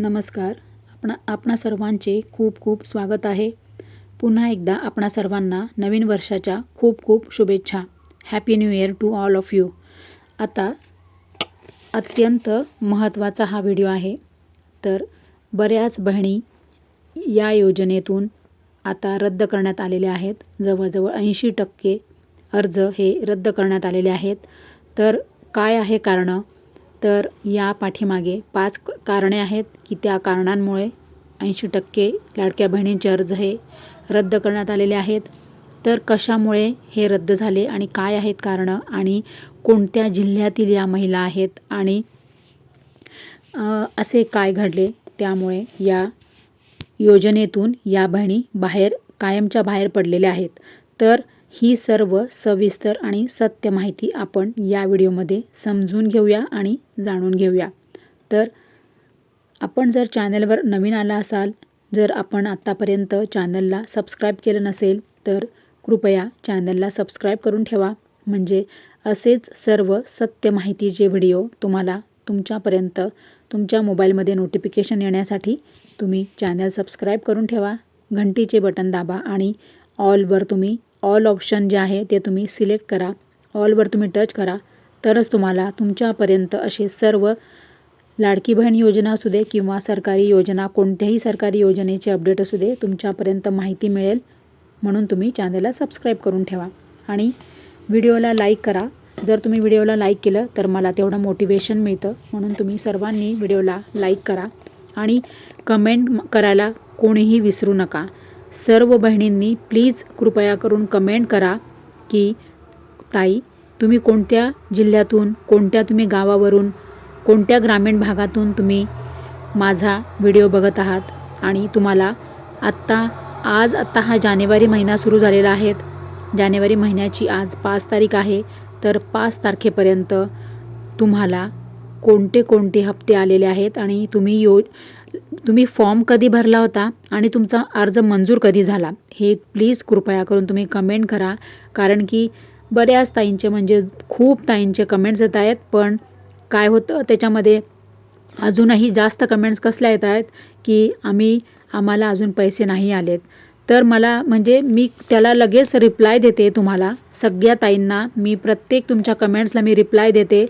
नमस्कार. आपणा आपणा सर्वांचे खूप खूप स्वागत आहे. पुन्हा एकदा आपणा सर्वांना नवीन वर्षाच्या खूप खूप शुभेच्छा. Happy new year to all of you आता अत्यंत महत्त्वाचा हा व्हिडिओ आहे. तर बऱ्याच बहिणी या योजनेतून आता रद्द करण्यात आलेले आहेत. जवळजवळ ऐंशी टक्के अर्ज हे रद्द करण्यात आलेले आहेत. तर काय आहे कारणं? तर या पाठीमागे पाच कारणे आहेत की त्या कारणांमुळे ऐंशी टक्के लाडक्या बहिणींचे अर्ज हे रद्द करण्यात आलेले आहेत. तर कशामुळे हे रद्द झाले आणि काय आहेत कारणं आणि कोणत्या जिल्ह्यातील या महिला आहेत आणि असे काय घडले त्यामुळे या योजनेतून या बहिणी बाहेर कायमच्या बाहेर पडलेल्या आहेत. तर ही सर्व सविस्तर आणि सत्य माहिती आपण या व्हिडिओमध्ये समजून घेऊया आणि जाणून घेऊया. तर आपण जर चॅनलवर नवीन आला असाल जर आपण आत्तापर्यंत चॅनलला सबस्क्राईब केलं नसेल तर कृपया चॅनलला सबस्क्राईब करून ठेवा. म्हणजे असेच सर्व सत्य माहितीचे व्हिडिओ तुम्हाला तुमच्यापर्यंत तुमच्या मोबाईलमध्ये नोटिफिकेशन येण्यासाठी तुम्ही चॅनल सबस्क्राईब करून ठेवा घंटीचे बटन दाबा आणि ऑलवर तुम्ही ऑल ऑप्शन जे आहे ते तुम्ही सिलेक्ट करा. ऑलवर तुम्ही टच करा. तरच तुम्हाला तुमच्यापर्यंत असे सर्व लाडकी बहीण योजना असू दे किंवा सरकारी योजना कोणत्याही सरकारी योजनेचे अपडेट असू दे तुमच्यापर्यंत माहिती मिळेल. म्हणून तुम्ही चॅनलला सबस्क्राईब करून ठेवा. आणि व्हिडिओला लाईक करा. जर तुम्ही व्हिडिओला लाईक केलं तर मला तेवढं मोटिवेशन मिळतं. म्हणून तुम्ही सर्वांनी व्हिडिओला लाईक करा. आणि कमेंट करायला कोणीही विसरू नका. सर्व बहिणींनी प्लीज कृपया करून कमेंट करा की ताई तुम्ही कोणत्या जिल्ह्यातून कोणत्या तुम्ही गावावरून कोणत्या ग्रामीण भागातून तुम्ही माझा व्हिडिओ बघत आहात? आणि तुम्हाला आत्ता आज आत्ता हा जानेवारी महिना सुरू झालेला आहे. जानेवारी महिन्याची आज पाच तारीख आहे. तर पाच तारखेपर्यंत तुम्हाला कोणते कोणते हप्ते आलेले आहेत? आणि तुम्ही यो तुम्ही फॉर्म कधी भरला होता आणि तुमचा अर्ज मंजूर कधी झाला? हे प्लीज कृपया करून तुम्ही कमेंट करा. कारण की बऱ्याच ताईंचे म्हणजे खूप ताईंचे कमेंट्स येत आहेत पण काय होतं त्याच्यामध्ये अजूनही जास्त कमेंट्स कसल्या येत आहेत की आम्ही आम्हाला अजून पैसे नाही आलेत. तर मला म्हणजे मी त्याला लगेच रिप्लाय देते तुम्हाला. सगळ्या ताईंना मी प्रत्येक तुमच्या कमेंट्सला मी रिप्लाय देते.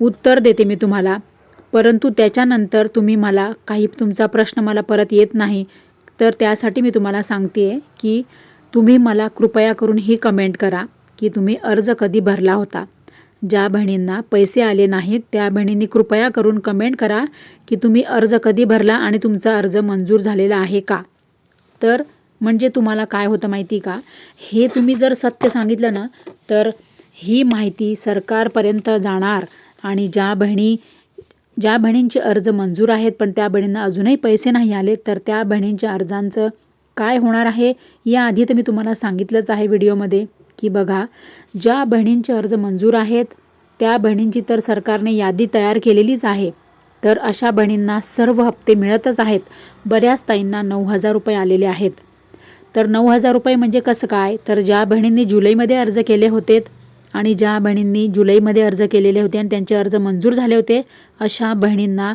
उत्तर देते मी तुम्हाला. परंतु त्याच्यानंतर तुम्ही मला काही तुमचा प्रश्न मला परत येत नाही. तर त्यासाठी मी तुम्हाला सांगते आहे की तुम्ही मला कृपया करून ही कमेंट करा की तुम्ही अर्ज कधी भरला होता. ज्या बहिणींना पैसे आले नाहीत त्या बहिणींनी कृपया करून कमेंट करा की तुम्ही अर्ज कधी भरला आणि तुमचा अर्ज मंजूर झालेला आहे का? तर म्हणजे तुम्हाला काय होतं माहिती का? हे तुम्ही जर सत्य सांगितलं ना तर ही माहिती सरकारपर्यंत जाणार आणि ज्या बहिणी ज्या बहिणींचे अर्ज मंजूर आहेत पण त्या बहिणींना अजूनही पैसे नाही आले तर त्या बहिणींच्या अर्जांचं काय होणार आहे? याआधी तर मी तुम्हाला सांगितलंच आहे व्हिडिओमध्ये की बघा ज्या बहिणींचे अर्ज मंजूर आहेत त्या बहिणींची तर सरकारने यादी तयार केलेलीच आहे. तर अशा बहिणींना सर्व हप्ते मिळतच आहेत. बऱ्याच ताईंना नऊ हजार रुपये आलेले आहेत. तर नऊ हजार रुपये म्हणजे कसं काय? तर ज्या बहिणींनी जुलैमध्ये अर्ज केले होते आणि ज्या बहिणींनी जुलैमध्ये अर्ज केलेले होते आणि त्यांचे अर्ज मंजूर झाले होते अशा बहिणींना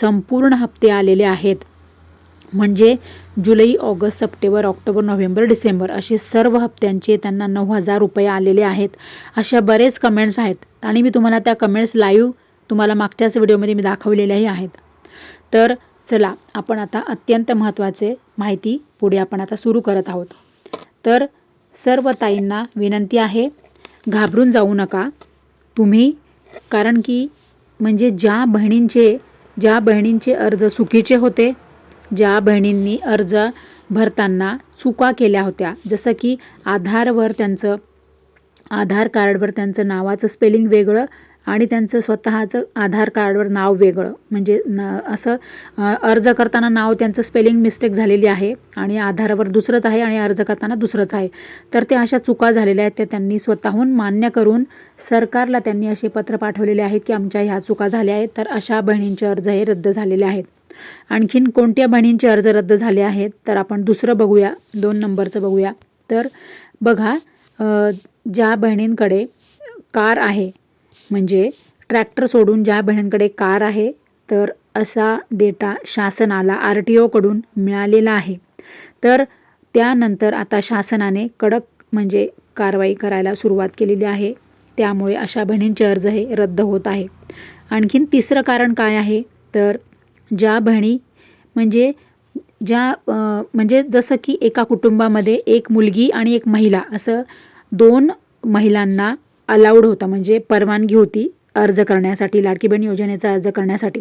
संपूर्ण हप्ते आलेले आहेत. म्हणजे जुलै August September October November December असे सर्व हप्त्यांचे त्यांना नऊ हजार रुपये आलेले आहेत. अशा बरेच कमेंट्स आहेत आणि मी तुम्हाला त्या कमेंट्स लाईव्ह तुम्हाला मागच्याच व्हिडिओमध्ये मी दाखवलेल्याही आहेत. तर चला आपण आता अत्यंत महत्त्वाचे माहिती पुढे आपण आता सुरू करत आहोत. तर सर्व ताईंना विनंती आहे घाबरून जाऊ नका. तुम्ही कारण की म्हणजे ज्या बहिणींचे ज्या बहिणींचे अर्ज चुकीचे होते ज्या बहिणींनी अर्ज भरताना चुका केल्या होत्या जसं की आधारवर त्यांचं आधार कार्डवर त्यांचं नावाचं स्पेलिंग वेगळं आणि त्यांचं स्वतःचं आधार कार्डवर नाव वेगळं. म्हणजे न असं अर्ज करताना नाव त्यांचं स्पेलिंग मिस्टेक झालेली आहे आणि आधारावर दुसरंच आहे आणि अर्ज करताना दुसरंच आहे. तर त्या अशा चुका झालेल्या आहेत त्या त्यांनी स्वतःहून मान्य करून सरकारला त्यांनी असे पत्र पाठवलेले आहेत की आमच्या ह्या चुका झाल्या आहेत तर अशा बहिणींचे अर्ज हे रद्द झालेले आहेत. आणखीन कोणत्या बहिणींचे अर्ज रद्द झाले आहेत तर आपण दुसरं बघूया दोन नंबरचं बघूया. तर बघा ज्या बहिणींकडे कार आहे म्हणजे ट्रॅक्टर सोडून ज्या बहिणींकडे कार आहे तर असा डेटा शासनाला आर टी ओकडून मिळालेला आहे. तर त्यानंतर आता शासनाने कडक म्हणजे कारवाई करायला सुरुवात केलेली आहे. त्यामुळे अशा बहिणींचे अर्ज हे रद्द होत आहे. आणखीन तिसरं कारण काय आहे? तर ज्या बहिणी म्हणजे ज्या म्हणजे जसं की एका कुटुंबामध्ये एक मुलगी आणि एक महिला असं दोन महिलांना अलाउड होता. म्हणजे परवानगी होती अर्ज करण्यासाठी लाडकी बहीण योजनेचा अर्ज करण्यासाठी.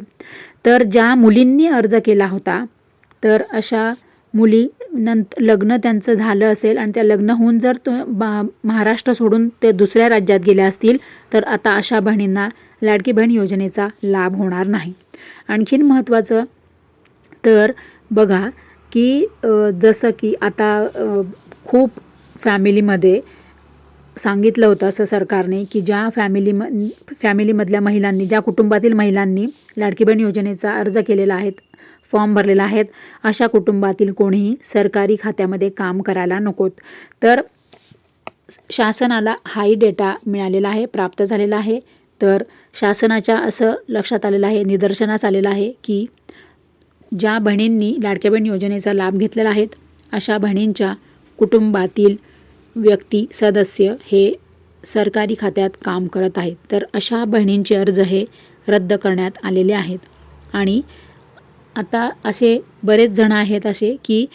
तर ज्या मुलींनी अर्ज केला होता तर अशा मुली नंत लग्न त्यांचं झालं असेल आणि त्या लग्न होऊन जर तो महाराष्ट्र सोडून ते दुसऱ्या राज्यात गेल्या असतील तर आता अशा बहिणींना लाडकी बहीण योजनेचा लाभ होणार नाही. आणखीन महत्त्वाचं तर बघा की जसं की आता खूप फॅमिलीमध्ये सांगितलं होतं असं सरकारने की ज्या फॅमिली म फॅमिलीमधल्या महिलांनी ज्या कुटुंबातील महिलांनी लाडकी बहीण योजनेचा अर्ज केलेला आहे फॉर्म भरलेला आहेत अशा कुटुंबातील कोणीही सरकारी खात्यामध्ये काम करायला नकोत. तर शासनाला हाही डेटा मिळालेला आहे प्राप्त झालेला आहे. तर शासनाच्या असं लक्षात आलेलं आहे निदर्शनास आलेलं आहे की ज्या बहिणींनी लाडक्या बहीण योजनेचा लाभ घेतलेला आहेत अशा बहिणींच्या कुटुंबातील व्यक्ती सदस्य हे सरकारी खात्यात काम करत आहेत. तर अशा बहिणींचे अर्ज हे रद्द करण्यात आलेले आहेत. आणि आता असे बरेच जण आहेत असे की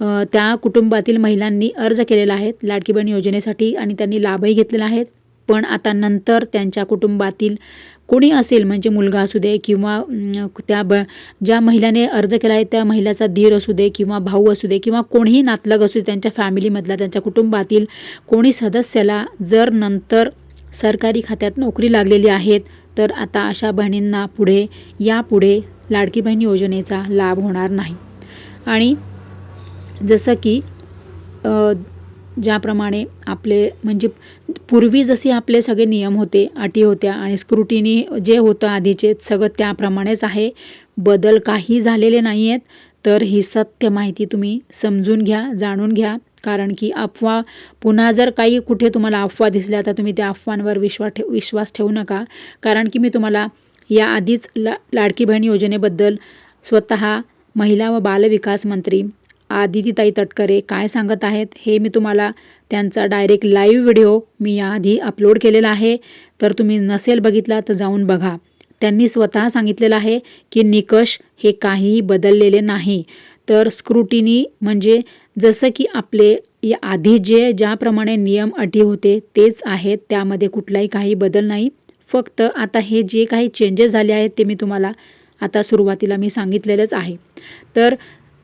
त्या कुटुंबातील महिलांनी अर्ज केलेला आहे लाडकी बहीण योजनेसाठी आणि त्यांनी लाभही घेतलेला आहे. पण आता नंतर त्यांच्या कुटुंबातील कोणी असेल म्हणजे मुलगा असू दे किंवा त्या ब ज्या महिलाने अर्ज केला आहे त्या महिलाचा धीर असू दे किंवा भाऊ असू दे किंवा कोणीही नातलग असू दे त्यांच्या फॅमिलीमधला त्यांच्या कुटुंबातील कोणी सदस्याला जर नंतर सरकारी खात्यात नोकरी लागलेली आहेत तर आता अशा बहिणींना पुढे यापुढे लाडकी बहीण योजनेचा लाभ होणार नाही. आणि जसं की ज्याप्रमाणे आपले म्हणजे पूर्वी जसे आपले सगळे नियम होते अटी होत्या आणि स्क्रुटिनी जे होतं आधीचे सगळं त्याप्रमाणेच आहे. बदल काही झालेले नाही आहेत तर ही सत्य माहिती तुम्ही समजून घ्या जाणून घ्या. कारण की अफवा पुन्हा जर काही कुठे तुम्हाला अफवा दिसल्या तर तुम्ही त्या अफवांवर विश्वास ठे विश्वास ठेवू नका. कारण की मी तुम्हाला याआधीच ला लाडकी बहीण योजनेबद्दल स्वतः महिला व बालविकास मंत्री आदितीताई तटकरे काय सांगत आहेत हे मी तुम्हाला त्यांचा डायरेक्ट लाईव्ह व्हिडिओ मी याआधी अपलोड केलेला आहे. तर तुम्ही नसेल बघितला तर जाऊन बघा. त्यांनी स्वतः सांगितलेलं आहे की निकष हे काहीही बदललेले नाही. तर स्क्रुटिनी म्हणजे जसं की आपले या आधी जे ज्याप्रमाणे नियम अटी होते तेच आहेत त्यामध्ये कुठलाही काही बदल नाही. फक्त आता हे जे काही चेंजेस झाले आहेत ते मी तुम्हाला आता सुरुवातीला मी सांगितलेलंच आहे. तर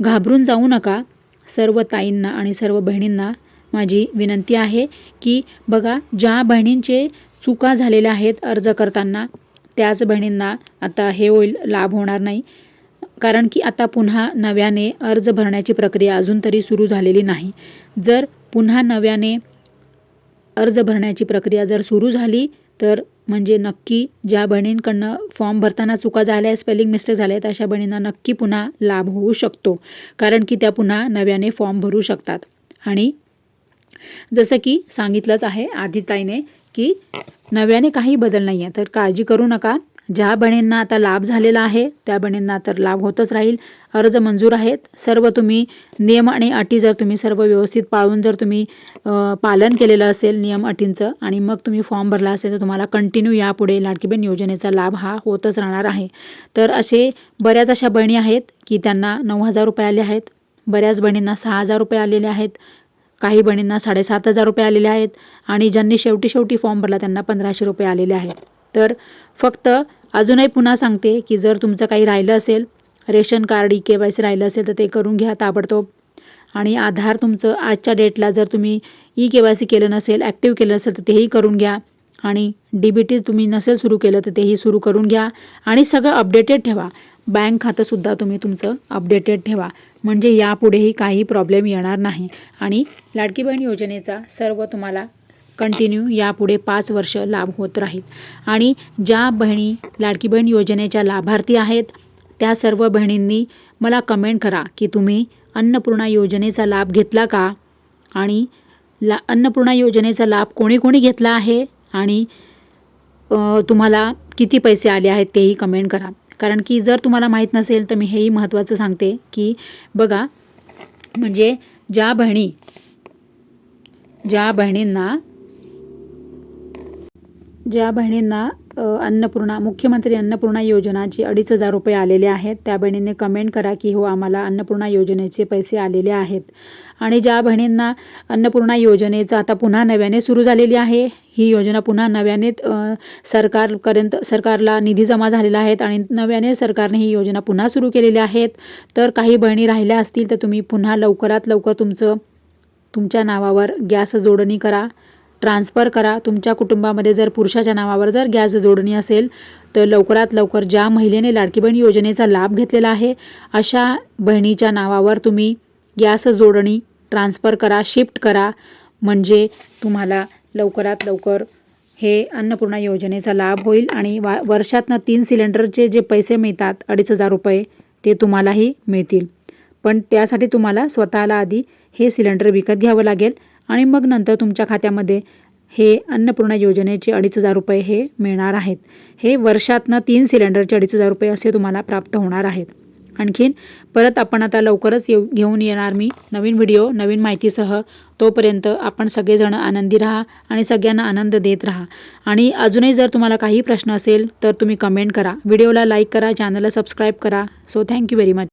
घाबरून जाऊ नका. सर्व ताईंना आणि सर्व बहिणींना माझी विनंती आहे की बघा ज्या बहिणींचे चुका झालेल्या आहेत अर्ज करताना त्याच बहिणींना आता हे होईल लाभ होणार नाही. कारण की आता पुन्हा नव्याने अर्ज भरण्याची प्रक्रिया अजून तरी सुरू झालेली नाही. जर पुन्हा नव्याने अर्ज भरण्याची प्रक्रिया जर सुरू झाली तर म्हणजे नक्की ज्या बहिणींकडनं फॉर्म भरताना चुका झाल्या स्पेलिंग मिस्टेक झाल्या आहेत अशा बहिणींना नक्की पुन्हा लाभ होऊ शकतो. कारण की त्या पुन्हा नव्याने फॉर्म भरू शकतात. आणि जसं की सांगितलंच आहे आदिताईने की नव्याने काही बदल नाही आहे तर काळजी करू नका. ज्या बहिणींना आता लाभ झालेला आहे त्या बहिणींना तर लाभ होतच राहील. अर्ज मंजूर आहेत. सर्व तुम्ही नियम आणि अटी जर तुम्ही सर्व व्यवस्थित पाळून जर तुम्ही पालन केलेलं असेल नियम अटींचं आणि मग तुम्ही फॉर्म भरला असेल तर तुम्हाला कंटिन्यू यापुढे लाडकीबेन योजनेचा लाभ हा होतच राहणार आहे. तर असे बऱ्याच अशा बहिणी आहेत की त्यांना नऊ हजार रुपये आले आहेत. बऱ्याच बहिणींना सहा हजार रुपये आलेले आहेत. काही बहिणींना साडेसात हजार रुपये आलेले आहेत आणि ज्यांनी शेवटी शेवटी फॉर्म भरला त्यांना पंधराशे रुपये आलेले आहेत. तर फक्त अजूनही पुन्हा सांगते की जर तुमचं काही राहिलं असेल ration card e K Y C राहिलं असेल तर ते करून घ्या ताबडतोब. आणि आधार तुमचं आजच्या डेटला जर तुम्ही ई के वाय सी केलं नसेल ॲक्टिव्ह केलं नसेल तर तेही करून घ्या. आणि डी बी टी तुम्ही नसेल सुरू केलं तर तेही सुरू करून घ्या. आणि सगळं अपडेटेड ठेवा. बँक खातंसुद्धा तुम्ही तुमचं अपडेटेड ठेवा. म्हणजे यापुढेही काही प्रॉब्लेम येणार नाही. आणि लाडकी बहीण योजनेचा सर्व तुम्हाला कंटिन्यू यापुढे पाच वर्ष लाभ होत राहील. आणि ज्या बहिणी लाडकी बहीण योजनेच्या लाभार्थी आहेत त्या सर्व बहिणींनी मला कमेंट करा की तुम्ही अन्नपूर्णा योजनेचा लाभ घेतला का? आणि ला अन्नपूर्णा योजनेचा लाभ कोणी कोणी घेतला आहे? आणि तुम्हाला किती पैसे आले आहेत तेही कमेंट करा. कारण की जर तुम्हाला माहीत नसेल तर मी हेही महत्त्वाचं सांगते की बघा म्हणजे ज्या बहिणी ज्या बहिणींना ज्या बहिणींना अन्नपूर्णा मुख्यमंत्री अन्नपूर्णा योजनाची अडीच हजार रुपये आलेले आहेत त्या बहिणींनी कमेंट करा की हो आम्हाला अन्नपूर्णा योजनेचे पैसे आलेले आहेत. आणि ज्या बहिणींना अन्नपूर्णा योजनेचं आता पुन्हा नव्याने सुरू झालेली आहे ही योजना पुन्हा नव्याने सरकारपर्यंत सरकारला निधी जमा झालेला आहेत आणि नव्याने सरकारने ही योजना पुन्हा सुरू केलेली आहेत. तर काही बहिणी राहिल्या असतील तर तुम्ही पुन्हा लवकरात लवकर तुमचं तुमच्या नावावर गॅस जोडणी करा. ट्रान्सफर करा. तुमच्या कुटुंबामध्ये जर पुरुषाच्या नावावर जर गॅस जोडणी असेल तर लवकरात लवकर ज्या महिलेने लाडकी बहीण योजनेचा लाभ घेतलेला आहे अशा बहिणीच्या नावावर तुम्ही गॅस जोडणी ट्रान्सफर करा शिफ्ट करा. म्हणजे तुम्हाला लवकरात लवकर हे अन्नपूर्णा योजनेचा लाभ होईल आणि वा वर्षातनं तीन सिलेंडरचे जे पैसे मिळतात अडीच हजार रुपये ते तुम्हालाही मिळतील. पण त्यासाठी तुम्हाला स्वतःला आधी हे सिलेंडर विकत घ्यावं लागेल. आणि मग नंतर तुमच्या खात्यामध्ये हे अन्नपूर्णा योजनेचे अडीच हजार रुपये हे मिळणार आहेत. हे वर्षातनं तीन सिलेंडरचे अडीच हजार रुपये असे तुम्हाला प्राप्त होणार आहेत. आणखीन परत आपण आता लवकरच येऊ घेऊन येणार मी नवीन व्हिडिओ नवीन माहितीसह. तोपर्यंत आपण सगळेजण आनंदी राहा आणि सगळ्यांना आनंद देत राहा. आणि अजूनही जर तुम्हाला काही प्रश्न असेल तर तुम्ही कमेंट करा. व्हिडिओला लाईक करा चॅनलला सबस्क्राईब करा. So thank you very much